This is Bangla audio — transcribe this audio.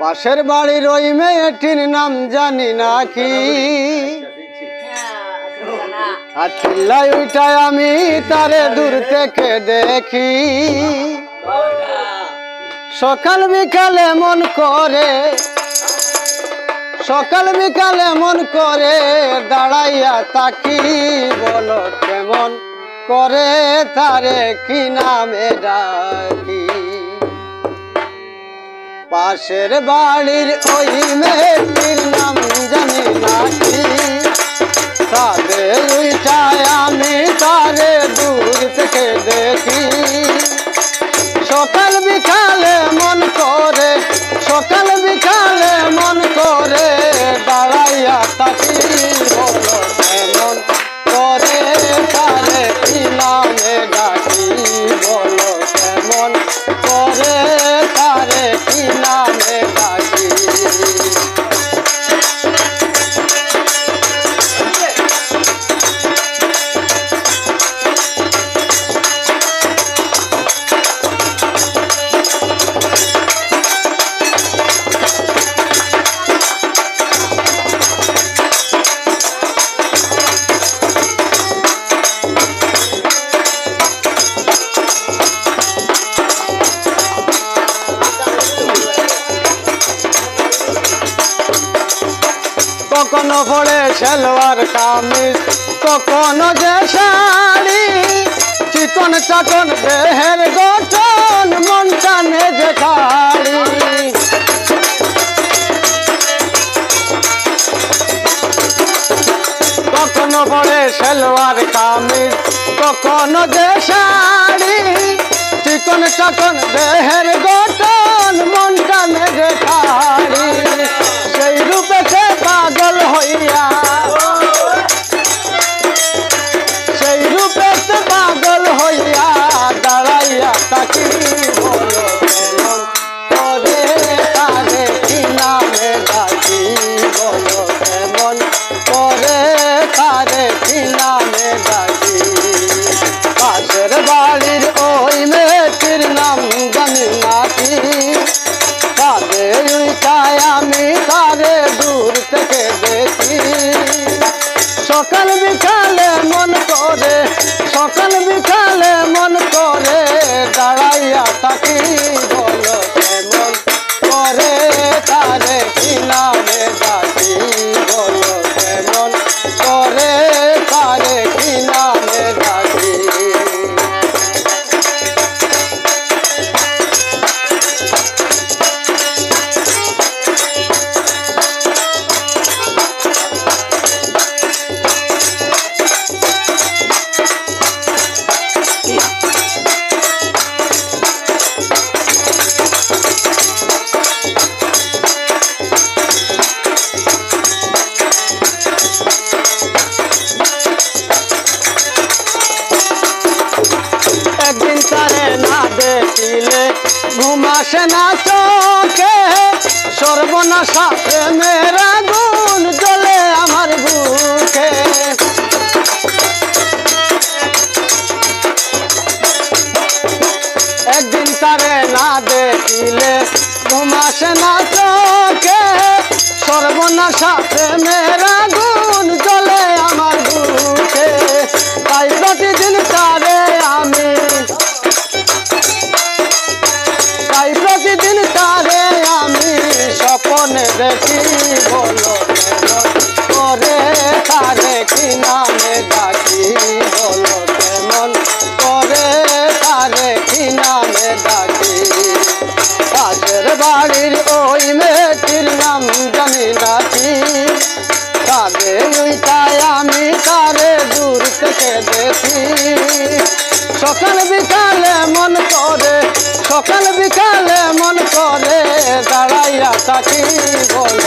পাশের বাড়ির ওই মেয়েটির নাম জানি না কি। আর চিল্লাই উঠায় আমি, তারে দূর থেকে দেখি। সকাল বিকালে মন করে, সকাল বিকালে মন করে দাঁড়াইয়া তাকি। বলো কেমন করে তারে, কি নামে ডাকি? পাশের বাড়ির ওই মেয়েটির নাম জানি নাকি কখনো পড়ে সেলোয়ার কামিজ, কখনো যে শাড়ি, চিকন চাকন দেহের গঠন, মন টানে যে কাড়ি কখনো পড়ে সেলোয়ার কামিজ, কখনো যে শাড়ি, চিকন চাকন দেহের গঠন বাড়ির ওই মেয়েটির নাম জানি নাকি? তাদের উঠায় আমি তারে দূর থেকে দেখি। সকাল বিকালে মন করে, সকাল বিকালে ঘুম আসে না চোখে। সর্বনাশা প্রেমের আগুন জ্বলে আমার বুকে। একদিন তারে না দেখিলে ঘুম আসে না চোখে। সর্বনাশা প্রেমের বাড়ির ওই মেয়েটির নাম জানি নাকি তাদের উইটায় আমি তারে দূর থেকে দেখি। সকাল বিকালে মন করে, সকাল বিকালে মন করে দাঁড়াইয়া থাকি বলো